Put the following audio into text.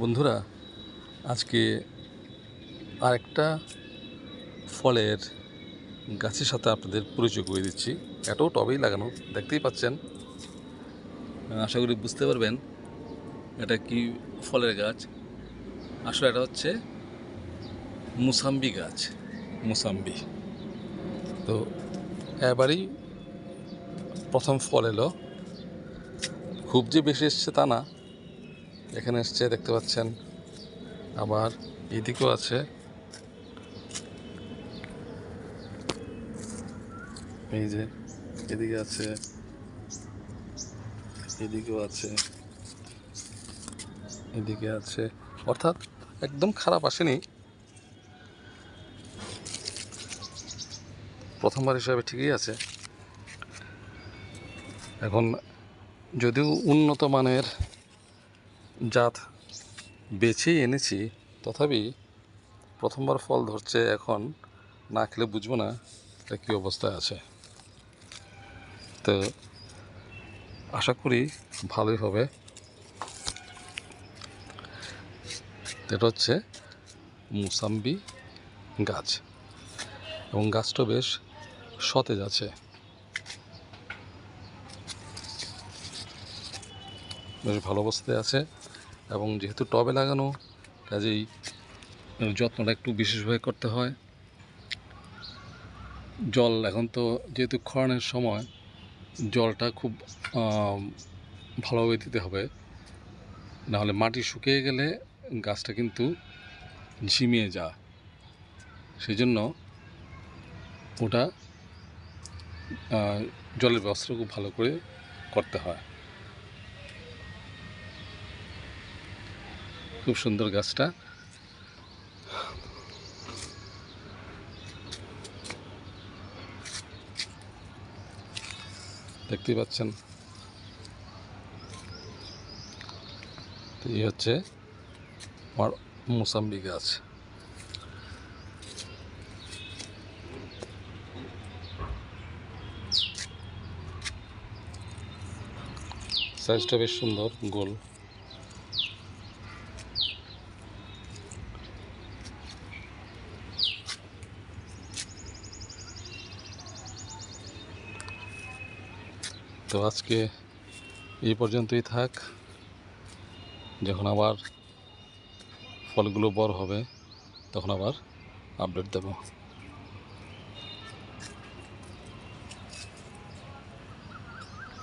বন্ধুরা, আজকে আরেকটা ফলের গাছের সাথে আপনাদের পরিচয় করে দিচ্ছি। এটাও টবেই লাগানো, দেখতেই পাচ্ছেন। আশা করি বুঝতে পারবেন এটা কি ফলের গাছ। আসলে এটা হচ্ছে মুসাম্বি গাছ, মুসাম্বি। তো এবারই প্রথম ফল এলো। খুব যে বেশি এসছে তা না এখানে এসছে, দেখতে পাচ্ছেন। আবার এদিকেও আছে। এই যে, এদিকে আছে। এদিকেও আছে। এদিকে আছে। অর্থাৎ একদম খারাপ আসেনি। প্রথমবার হিসাবে ঠিকই আছে। এখন যদিও উন্নত মানের জাত বেছেই এনেছি, তথাপি প্রথমবার ফল ধরছে এখন না খেলে বুঝব না এটা কী অবস্থায় আছে। তো আশা করি ভালোই হবে। এটা হচ্ছে মুসাম্বি গাছ এবং গাছটা বেশ সতেজ আছে। বেশ ভালো অবস্থায় আছে এবং যেহেতু টবে লাগানো, কাজেই যত্নটা একটু বিশেষভাবে করতে হয়। জল এখন তো যেহেতু খরানের সময়, জলটা খুব ভালোভাবে দিতে হবে। নাহলে মাটি শুকিয়ে গেলে গাছটা কিন্তু ঝিমিয়ে যা সেই জন্য ওটা জলের ব্যবস্থা খুব ভালো করে করতে হয়। খুব সুন্দর গাছটা। দেখতেই পাচ্ছেন। এই হচ্ছে আমার মুসাম্বি গাছ। সাইজটা বেশ সুন্দর গোল। তো আজকে এই পর্যন্তই থাক। যখন আবার ফলগুলো বড় হবে তখন আবার আপডেট দেবো।